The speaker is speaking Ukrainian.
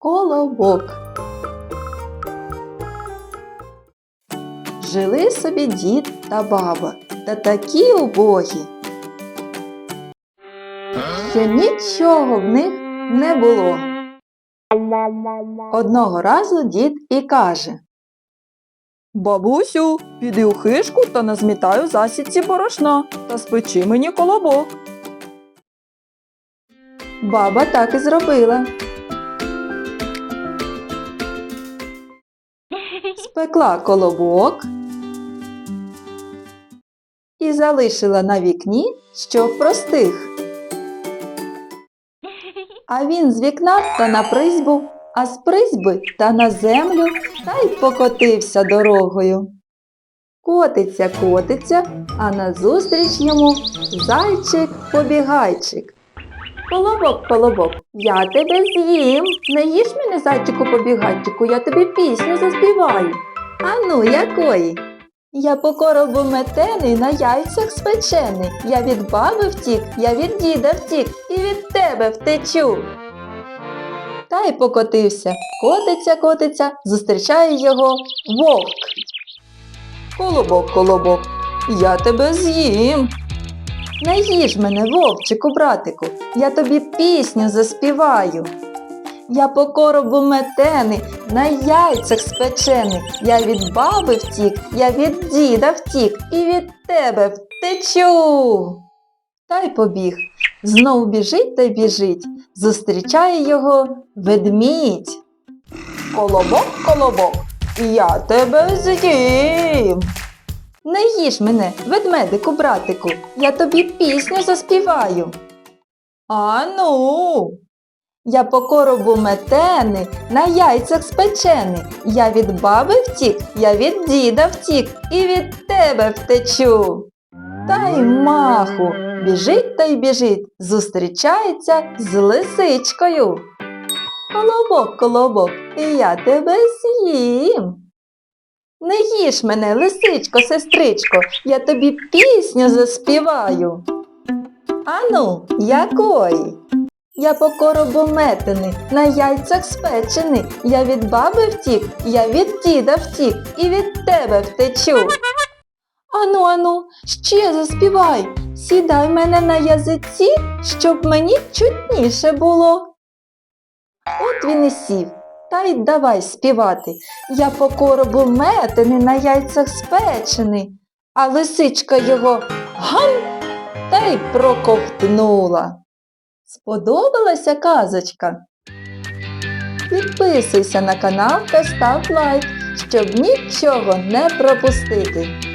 Колобок. Жили собі дід та баба, та такі убогі, що нічого в них не було. Одного разу дід і каже Бабусю, піди у хишку та назмітаю засідці борошна та спечи мені колобок. Баба так і зробила. Спекла колобок і залишила на вікні, щоб простих. А він з вікна та на призьбу, а з призьби та на землю, та й покотився дорогою. Котиться, котиться, а назустріч йому зайчик-побігайчик. Колобок, колобок, я тебе з'їм. Не їж мене, зайчику побігайчику, я тобі пісню заспіваю. Ану, якої? Я по коробу метений, на яйцях спечений. Я від баби втік, я від діда втік і від тебе втечу. Та й покотився, котиться, котиться, зустрічає його вовк. Колобок, колобок, я тебе з'їм. Не їж мене, вовчику, братику, я тобі пісню заспіваю. Я по коробу метений, на яйцях спечений. Я від баби втік, я від діда втік і від тебе втечу. Та й побіг. Знов біжить та біжить. Зустрічає його ведмідь. Колобок, колобок, я тебе з'їм. Не їж мене, ведмедику, братику, я тобі пісню заспіваю. Ану. Я по коробу метений, на яйцях спечений. Я від баби втік, я від діда втік і від тебе втечу. Та й маху, біжить та й біжить, зустрічається з лисичкою. Колобок, колобок, я тебе з'їм. Не їж мене, лисичко, сестричко, я тобі пісню заспіваю. Ану, якої? Я по коробу метений, на яйцях спечений. Я від баби втік, я від діда втік і від тебе втечу. Ану, ану, ще заспівай, сідай мене на язиці, щоб мені чутніше було. От він і сів, та й давай співати. Я по коробу метений, на яйцях спечений, а лисичка його гам та й проковтнула. Сподобалася казочка? Підписуйся на канал та став лайк, щоб нічого не пропустити.